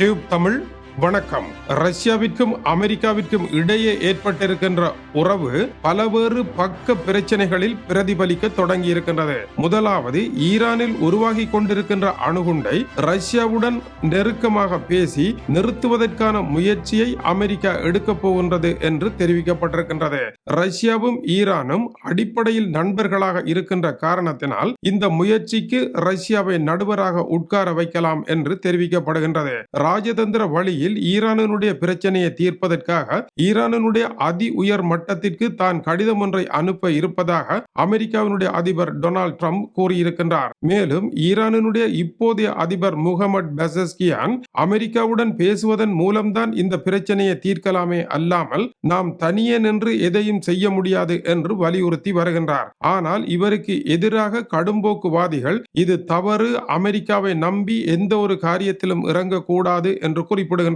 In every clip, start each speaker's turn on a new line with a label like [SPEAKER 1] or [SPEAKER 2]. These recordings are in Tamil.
[SPEAKER 1] டியூப் தமிழ் வணக்கம். ரஷ்யாவிற்கும் அமெரிக்காவிற்கும் இடையே ஏற்பட்டிருக்கின்ற உறவு பலவேறு பக்க பிரச்சனைகளில் பிரதிபலிக்க தொடங்கி இருக்கின்றது முதலாவது ஈரானில் உருவாகி கொண்டிருக்கின்ற அணுகுண்டை ரஷ்யாவுடன் நெருக்கமாக பேசி நிறுத்துவதற்கான முயற்சியை அமெரிக்கா எடுக்கப் போகின்றது என்று தெரிவிக்கப்பட்டிருக்கின்றது. ரஷ்யாவும் ஈரானும் அடிப்படையில் நண்பர்களாக இருக்கின்ற காரணத்தினால் இந்த முயற்சிக்கு ரஷ்யாவை நடுவராக உட்கார வைக்கலாம் என்று தெரிவிக்கப்படுகின்றது. ராஜதந்திர வழியில் ஈரானினுடைய பிரச்சனையை தீர்ப்பதற்காக ஈரானினுடைய அதி உயர் மட்டத்திற்கு தான் கடிதம் ஒன்றை அனுப்ப இருப்பதாக அமெரிக்காவினுடைய அதிபர் டொனால்ட் ட்ரம்ப் கூறியிருக்கின்றார். மேலும் ஈரானினுடைய இப்போதைய அதிபர் முகமது பெசஸ்கியான் அமெரிக்காவுடன் பேசுவதன் மூலம்தான் இந்த பிரச்சனையை தீர்க்கலாமே அல்லாமல் நாம் தனியே நின்று எதையும் செய்ய முடியாது என்று வலியுறுத்தி வருகின்றார். ஆனால் இவருக்கு எதிராக கடும்போக்குவாதிகள் இது தவறு அமெரிக்காவை நம்பி எந்த ஒரு காரியத்திலும் இறங்கக்கூடாது என்று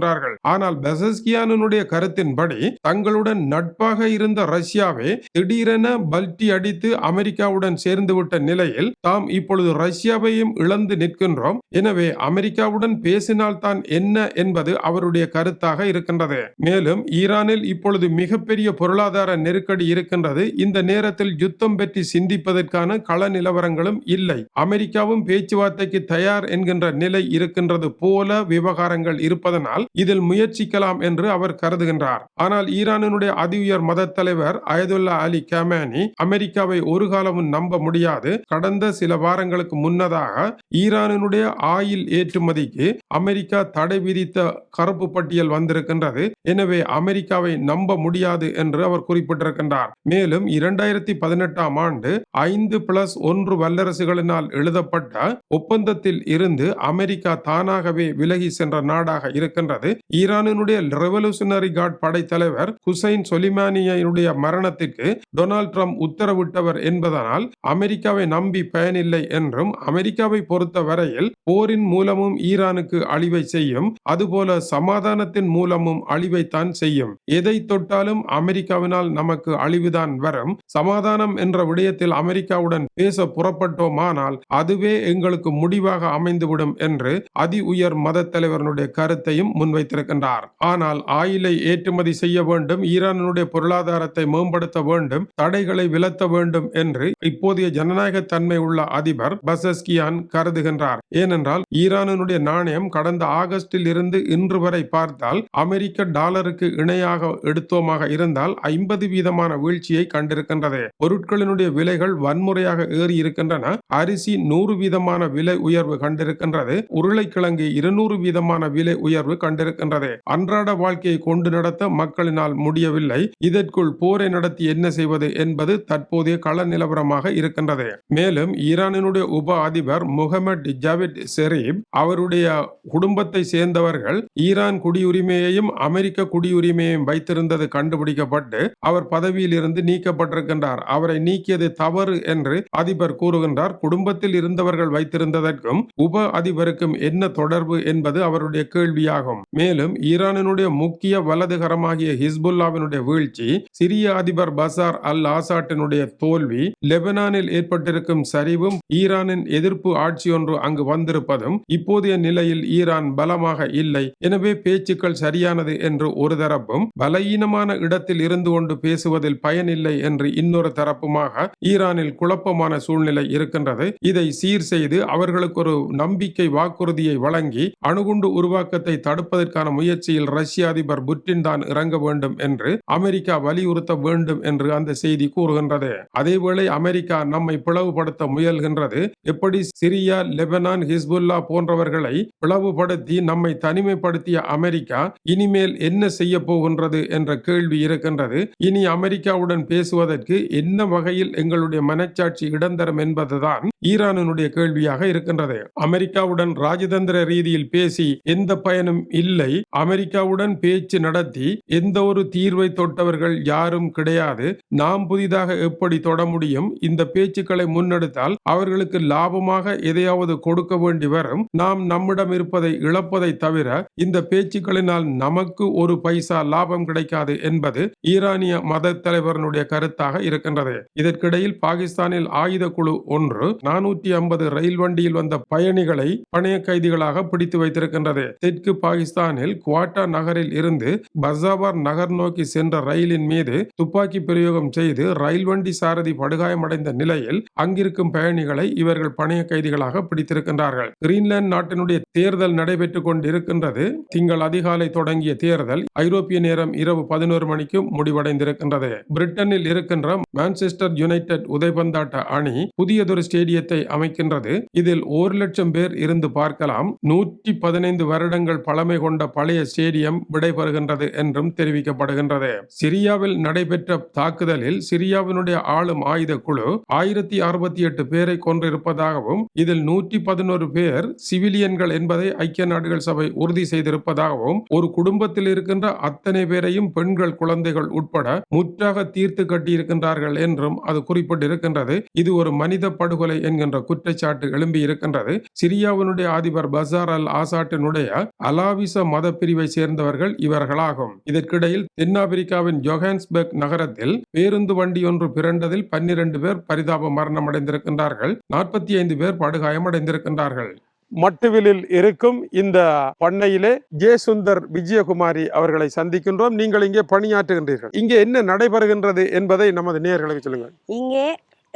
[SPEAKER 1] சொல்கிறார்கள். ஆனால் பெசஸ்கியானனுடைய கருத்தின்படி தங்களுடன் நட்பாக இருந்த ரஷ்யாவே திடீரென பல்டி அடித்து அமெரிக்காவுடன் சேர்ந்துவிட்ட நிலையில் தாம் இப்பொழுது ரஷ்யாவையும் இழந்து நிற்கின்றோம். எனவே அமெரிக்காவுடன் பேசினால்தான் என்ன என்பது அவருடைய கருத்தாக இருக்கின்றது. மேலும் ஈரானில் இப்பொழுது மிகப்பெரிய பொருளாதார நெருக்கடி இருக்கின்றது. இந்த நேரத்தில் யுத்தம் பற்றி சிந்திப்பதற்கான கள நிலவரங்களும் இல்லை. அமெரிக்காவும் பேச்சுவார்த்தைக்கு தயார் என்கின்ற நிலை இருக்கின்றது போல விவகாரங்கள் இருப்பதனால் இதில் முயற்சிக்கலாம் என்று அவர் கருதுகின்றார். ஆனால் ஈரானினுடைய அதி உயர் மத தலைவர் அயதுல்லா அலி கமேனி அமெரிக்காவை ஒரு காலமும் நம்ப முடியாது. கடந்த சில வாரங்களுக்கு முன்னதாக ஈரானினுடைய ஆயில் ஏற்றுமதிக்கு அமெரிக்கா தடை விதித்த கருப்பு பட்டியல் வந்திருக்கின்றது. எனவே அமெரிக்காவை நம்ப முடியாது என்று அவர் குறிப்பிட்டிருக்கின்றார். மேலும் இரண்டாயிரத்தி பதினெட்டாம் ஆண்டு ஐந்து பிளஸ் ஒன்று வல்லரசுகளினால் எழுதப்பட்ட ஒப்பந்தத்தில் இருந்து அமெரிக்கா தானாகவே விலகி சென்ற நாடாக இருக்கின்றது. ஈரானினுடைய ரெவல்யூஷனரி கார்ட் படைத்தலைவர் ஹுசைன் சொலிமானியினுடைய மரணத்திற்கு டொனால்ட் ட்ரம்ப் உத்தரவிட்டவர் என்பதனால் அமெரிக்காவை நம்பி பயனில்லை என்றும் அமெரிக்காவை பொறுத்த வரையில் போரின் மூலமும் ஈரானுக்கு அழிவை செய்யும் அதுபோல சமாதானத்தின் மூலமும் அழிவைத்தான் செய்யும். எதை தொட்டாலும் அமெரிக்காவினால் நமக்கு அழிவுதான் வரும். சமாதானம் என்ற விடயத்தில் அமெரிக்காவுடன் பேச புறப்பட்டோமானால் அதுவே எங்களுக்கு முடிவாக அமைந்துவிடும் என்று அதி உயர் மத தலைவரனுடைய கருத்தையும் முன்வைத்திருக்கின்றார். ஆனால் ஆயிலை ஏற்றுமதி செய்ய வேண்டும் ஈரானுடைய பொருளாதாரத்தை மேம்படுத்த வேண்டும் தடைகளை விலத்த வேண்டும் என்று இப்போதைய ஜனநாயக தன்மை உள்ள அதிபர் பசஸ்கியான் கருதுகின்றார். ஏனென்றால் ஈரானுடைய நாணயம் கடந்த ஆகஸ்டில் இருந்து இன்று வரை பார்த்தால் அமெரிக்க டாலருக்கு இணையாக எடுத்தோமாக இருந்தால் ஐம்பது வீதமான வீழ்ச்சியை கண்டிருக்கின்றது. பொருட்களினுடைய விலைகள் வன்முறையாக ஏறி இருக்கின்றன. அரிசி நூறு வீதமான விலை உயர்வு கண்டிருக்கின்றது. உருளைக்கிழங்கு இருநூறு வீதமான விலை உயர்வு கண்டு கண்டிருக்கின்றது. அன்றாட வாழ்க்கையை கொண்டு நடத்த மக்களினால் முடியவில்லை. இதற்குள் போரை நடத்தி என்ன செய்வது என்பது தற்போதைய கள நிலவரமாக இருக்கின்றது. மேலும் ஈரானினுடைய உப அதிபர் முகமது ஜாவித் ஷெரீப் அவருடைய குடும்பத்தை சேர்ந்தவர்கள் ஈரான் குடியுரிமையையும் அமெரிக்க குடியுரிமையையும் வைத்திருந்தது கண்டுபிடிக்கப்பட்டு அவர் பதவியில் இருந்து நீக்கப்பட்டிருக்கின்றார். அவரை நீக்கியது தவறு என்று அதிபர் கூறுகின்றார். குடும்பத்தில் இருந்தவர்கள் வைத்திருந்ததற்கும் உப அதிபருக்கும் என்ன தொடர்பு என்பது அவருடைய கேள்வியாகும். மேலும் ஈரானினுடைய முக்கிய வலதுகரமாகிய ஹிஸ்புல்லாவினுடைய வீழ்ச்சி சிரிய அதிபர் பசார் அல் ஆசாட்டினுடைய தோல்வி லெபனானில் ஏற்பட்டிருக்கும் சரிவும் ஈரானின் எதிர்ப்பு ஆட்சி ஒன்று அங்கு வந்திருப்பதும் இப்போதைய நிலையில் ஈரான் பலமாக இல்லை. எனவே பேச்சுக்கள் சரியானது என்று ஒரு தரப்பும் பலவீனமான இடத்தில் இருந்து கொண்டு பேசுவதில் பயனில்லை என்று இன்னொரு தரப்புமாக ஈரானில் குழப்பமான சூழ்நிலை இருக்கின்றது. இதை சீர் செய்து அவர்களுக்கு ஒரு நம்பிக்கை வாக்குறுதியை வழங்கி அணுகுண்டு உருவாக்கத்தை தடுப்பதற்கான முயற்சியில் ரஷ்ய அதிபர் புட்டின் தான் இறங்க வேண்டும் என்று அமெரிக்கா வலியுறுத்த வேண்டும் என்று அந்த செய்தி கூறுகின்றது. அதேவேளை அமெரிக்கா நம்மை பிளவுபடுத்த முயல்கின்றது. எப்படி சிரியா லெபனான் ஹிஸ்புல்லா போன்றவர்களை பிளவுபடுத்தி நம்மை தனிமைப்படுத்திய அமெரிக்கா இனிமேல் என்ன செய்ய போகின்றது என்ற கேள்வி இருக்கின்றது. இனி அமெரிக்காவுடன் பேசுவதற்கு என்ன வகையில் எங்களுடைய மனச்சாட்சி இடம் தரும் என்பதுதான் ஈரானினுடைய கேள்வியாக இருக்கின்றது. அமெரிக்காவுடன் ராஜதந்திர ரீதியில் பேசி எந்த பயனும் இல்லை அமெரிக்காவுடன் பேச்சு நடத்தி எந்த ஒரு தீர்வை தொட்டவர்கள் யாரும் கிடையாது. நாம் புதிதாக எப்படி தொட முடியும்? இந்த பேச்சுக்களை முன்னெடுத்தால் அவர்களுக்கு லாபமாக எதையாவது கொடுக்க வேண்டி வரும். நாம் நம்மிடம் இருப்பதை இழப்பதை தவிர இந்த பேச்சுக்களினால் நமக்கு ஒரு பைசா லாபம் கிடைக்காது என்பது ஈரானிய மத தலைவரனுடைய கருத்தாக இருக்கின்றது. இதற்கிடையில் பாகிஸ்தானில் ஆயுத குழு ஒன்று நானூற்றி ஐம்பது ரயில் வண்டியில் வந்த பயணிகளை பணைய கைதிகளாக பிடித்து வைத்திருக்கின்றது. தெற்கு பாகிஸ்தான் ஆப்கானிஸ்தானில் குவாட்டா நகரில் இருந்து பசாபார் நகர் நோக்கி சென்ற ரயிலின் மீது துப்பாக்கி பிரயோகம் செய்து ரயில் வண்டி சாரதி படுகாயமடைந்த நிலையில் அங்கிருக்கும் பயணிகளை இவர்கள் பணைய கைதிகளாக பிடித்திருக்கின்றார்கள். கிரீன்லாந்து நாட்டினுடைய தேர்தல் நடைபெற்றுக் கொண்டிருக்கின்றது. திங்கள் அதிகாலை தொடங்கிய தேர்தல் ஐரோப்பிய நேரம் இரவு பதினோரு மணிக்கு முடிவடைந்திருக்கின்றது. பிரிட்டனில் இருக்கின்ற மான்செஸ்டர் யுனைடெட் உதைபந்தாட்ட அணி புதியதொரு ஸ்டேடியத்தை அமைக்கின்றது. இதில் ஒரு லட்சம் பேர் இருந்து பார்க்கலாம். நூற்றி பதினைந்து வருடங்கள் பழமை கொண்ட பழைய ஸ்டேடியம் விடைபெறுகின்றது என்றும் தெரிவிக்கப்படுகின்றது. சிரியாவில் நடைபெற்ற தாக்குதலில் சிரியாவினுடைய ஆளும் ஆயுத குழு ஆயிரத்தி அறுபத்தி எட்டு பேரை கொன்றிருப்பதாகவும் இதில் நூற்றி பதினோரு பேர் சிவிலியன்கள் என்பதை ஐக்கிய நாடுகள் சபை உறுதி செய்திருப்பதாகவும் ஒரு குடும்பத்தில் இருக்கின்ற அத்தனை பேரையும் பெண்கள் குழந்தைகள் உட்பட முற்றாக தீர்த்து கட்டியிருக்கின்றார்கள் என்றும் அது குறிப்பிட்டிருக்கின்றது. இது ஒரு மனித படுகொலை என்கின்ற குற்றச்சாட்டு எழும்பியிருக்கின்றது. சிரியாவினுடைய அதிபர் பசார் அல் ஆசாட்டினுடைய அலாவி அலாவிச மத பிரிவை சேர்ந்தவர்கள் இவர்களாகும். இதற்கிடையில் தென்னாப்பிரிக்காவின் ஜொஹான்ஸ்பர்க் நகரத்தில் பேருந்து வண்டி ஒன்று பிறண்டதில் பன்னிரண்டு பேர் பரிதாப மரணம் அடைந்திருக்கின்றார்கள் நாற்பத்தி ஐந்து பேர் படுகாயமடைந்திருக்கின்றார்கள். மட்டுவிலில் இருக்கும் இந்த பண்ணையிலே ஜெயசுந்தர் விஜயகுமாரி அவர்களை சந்திக்கின்றோம். நீங்கள் இங்கே பணியாற்றுகின்றீர்கள். இங்கே என்ன நடைபெறுகின்றது என்பதை நமது நேயர்களுக்கு சொல்லுங்கள்.
[SPEAKER 2] இங்கே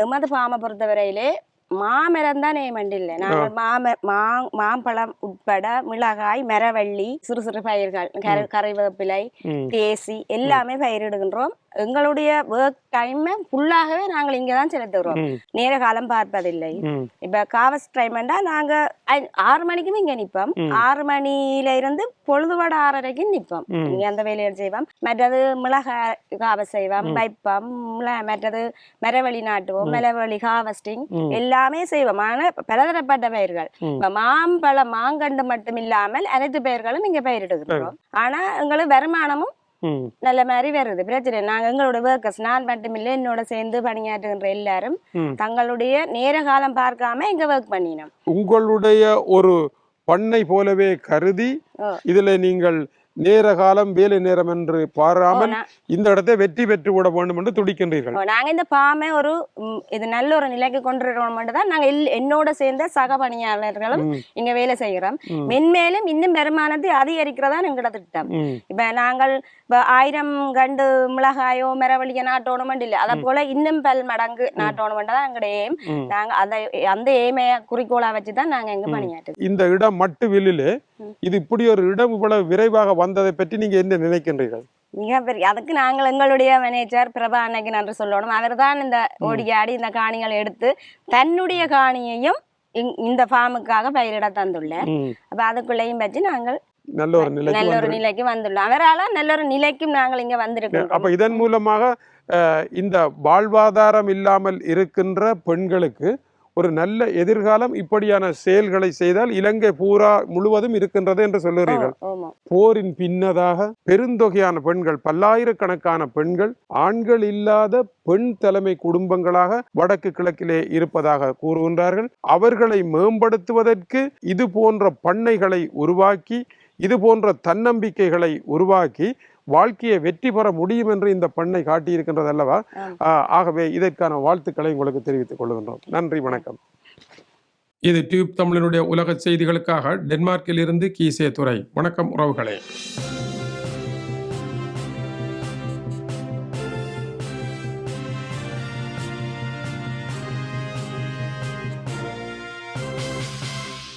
[SPEAKER 2] எமது பாமை பொறுத்தவரையிலே மாமரம் தான் மண்டில்லை. நாங்கள் மாம மா மாம்பழம் உட்பட மிளகாய் மரவள்ளி சிறு சிறு பயிர்கள் கரை கரைவேப்பிலை தேசி எல்லாமே பயிரிடுகின்றோம். எங்களுடைய ஒர்க் டைம் ஃபுல்லாகவே நாங்கள் இங்கே தான் செலுத்துகிறோம் நேர காலம் பார்ப்பதில்லை இப்ப காவஸ் டைம்ண்டா நாங்க ஐ- ஆறு மணிக்குமே இங்க நிப்போம்
[SPEAKER 1] ம்.
[SPEAKER 2] ஆறு மணியில இருந்து பொழுதுபட ஆறு வரைக்கும் நிப்போம்
[SPEAKER 1] ம்.
[SPEAKER 2] இங்க அந்த வேலையை செய்வோம் மற்றது மிளகாய் காவஸ் செய்வோம். வைப்போம் மற்றது மரவழி நாட்டுவோம் மரவழி ஹார்வெஸ்டிங்
[SPEAKER 1] ம்.
[SPEAKER 2] எல்லாமே செய்வோம் ஆனா பலதரப்பட்ட பயிர்கள். இப்ப மாம்பழம் மாங்கண்டு மட்டும் இல்லாமல் அனைத்து பயிர்களும் இங்க பயிரிடுகிறோம் ஆனா எங்களுக்கு வருமானமும். நல்ல மாதிரி வருது பிரச்சனை. நாங்க எங்களோட ஒர்க்கர்ஸ் நான் மட்டும் இல்லை என்னோட சேர்ந்து பணியாற்றுகின்ற எல்லாரும். தங்களுடைய நேர காலம் பார்க்காம இங்க ஒர்க் பண்ணினோம்
[SPEAKER 1] உங்களுடைய ஒரு பண்ணை போலவே கருதி. இதுல நீங்கள் நேர காலம் வேலை நேரம் என்று பாராமல் இந்த இடத்தை வெற்றி பெற்று விட வேண்டும் என்று துடிக்கின்றீர்கள்.
[SPEAKER 2] நாங்க இந்த பாமை ஒரு இது நல்ல ஒரு நிலைக்கு கொண்டு வரணும் தான் நாங்க என்னோட சேர்ந்த சக பணியாளர்களும் இங்க வேலை செய்கிறோம். மென்மேலும் இன்னும் வருமானத்தை அதிகரிக்கிறதா எங்களோட திட்டம். இப்ப நாங்கள் ஆயிரம் கண்டு மிளகாயோ மரவழிய நாட்டோணுமெண்ட் இல்லை அதை போல இன்னும் பல் மடங்கு நாட்டோணுமெண்ட் தான் எங்களோட ஏம். நாங்க அதை அந்த ஏமைய குறிக்கோளா வச்சு தான் நாங்க இங்க பணியாற்றுறோம்
[SPEAKER 1] இந்த இடம் மட்டுவில்லிலே
[SPEAKER 2] ம்.
[SPEAKER 1] இது இப்படி ஒரு இடம் இவ்வளவு விரைவாக வந்ததை பற்றி நீங்க என்ன நினைக்கின்றீர்கள்?
[SPEAKER 2] மிக பெரிய அதுக்கு நாங்கள் எங்களுடைய மேனேஜர் பிரபா அன்னைக்கு நன்றி சொல்லணும். அவர் தான் இந்த ஓடியாடி இந்த காணிகளை எடுத்து தன்னுடைய காணியையும் இந்த ஃபார்முக்காக பயிரிட தந்துள்ளார்.
[SPEAKER 1] ம்,
[SPEAKER 2] அப்ப அதுக்குள்ளேயும் வச்சு நாங்கள்
[SPEAKER 1] நல்ல ஒரு நிலைக்கு
[SPEAKER 2] நல்ல ஒரு நிலைக்கு வந்துள்ளோம். அவரால நல்ல ஒரு நிலைக்கும் நாங்கள் இங்க வந்திருக்கோம்
[SPEAKER 1] அப்ப இதன் மூலமாக இந்த வாழ்வாதாரம் இல்லாமல் இருக்கின்ற பெண்களுக்கு ஒரு நல்ல எதிர்காலம் இப்படியான செயல்களை செய்தால் இலங்கை பூரா முழுவதும் இருக்கின்றது என்று சொல்லுகிறீர்கள். போரின் பின்னதாக பெருந்தொகையான பெண்கள் பல்லாயிரக்கணக்கான பெண்கள் ஆண்கள் இல்லாத பெண் தலைமை குடும்பங்களாக வடக்கு கிழக்கிலே இருப்பதாக கூறுகின்றார்கள். அவர்களை மேம்படுத்துவதற்கு இது போன்ற பண்ணைகளை உருவாக்கி இது போன்ற தன்னம்பிக்கைகளை உருவாக்கி வாழ்க்கையை வெற்றி பெற முடியும் என்று இந்த பண்ணை காட்டியிருக்கின்றது அல்லவா ஆகவே இதற்கான வாழ்த்துக்களை உங்களுக்கு தெரிவித்துக் கொள்கின்றோம். நன்றி வணக்கம். இது டியூப் தமிழனுடைய உலக செய்திகளுக்காக டென்மார்க்கில் இருந்து கீசே துறை வணக்கம் உறவுகளே.